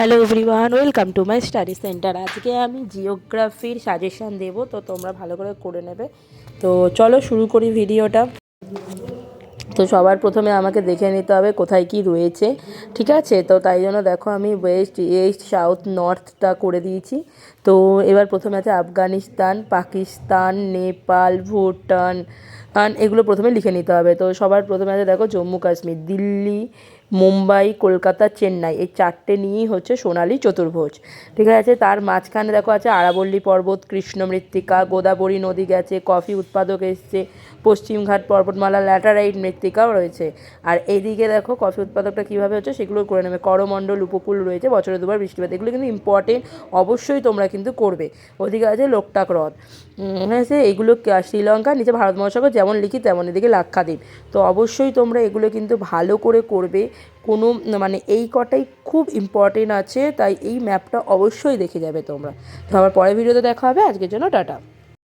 Hello everyone welcome to my study centre আজকে আমি জিওগ্রাফির suggestion দেব, তো তোমরা ভালো করে করে নেবে। তো চলো শুরু করি ভিডিওটা তো সবার প্রথমে আমাকে দেখে নিতে হবে কোথায় কি রয়েছে, ঠিক আছে? তো তাই জন্য দেখো আমি ওয়েস্ট ইস্ট সাউথ নর্থটা করে দিয়েছি। তো এবার প্রথমে আছে আফগানিস্তান, পাকিস্তান, নেপাল, ভুটান, এগুলো প্রথমে লিখে নিতে হবে। তো সবার প্রথমে আছে দেখো জম্মু কাশ্মীর দিল্লি মুম্বাই, কলকাতা, চেন্নাই। এই চারটে নিয়েই হচ্ছে সোনালি চতুর্ভুজ। ঠিক আছে? তার মাঝখানে দেখো আছে আরাবল্লী পর্বত, কৃষ্ণ মৃত্তিকা, গোদাবরী নদী গেছে, কফি উৎপাদক এসছে, পশ্চিমঘাট পর্বতমালা, ল্যাটারাইট মৃত্তিকাও রয়েছে। আর এইদিকে দেখো কফি উৎপাদকটা কীভাবে হচ্ছে সেগুলো করে নেবে। করমণ্ডল উপকূল রয়েছে, বছরে দুবার বৃষ্টিপাত। এগুলো কিন্তু ইম্পর্টেন্ট অবশ্যই তোমরা কিন্তু করবে। ওদিকে আছে লোকটাক হ্রদ। হয়েছে এগুলো শ্রীলঙ্কা, নিচে ভারত মহাসাগর, যেমন লিখি তেমন এদিকে লাক্ষাদ্বীপ। তো অবশ্যই তোমরা এগুলো কিন্তু ভালো করে করবে। কোনো মানে এই কটাই খুব ইম্পর্টেন্ট আছে, তাই এই ম্যাপটা অবশ্যই দেখে যাবে তোমরা। তো আমার পরের ভিডিওতে দেখা হবে, আজকের জন্য টাটা।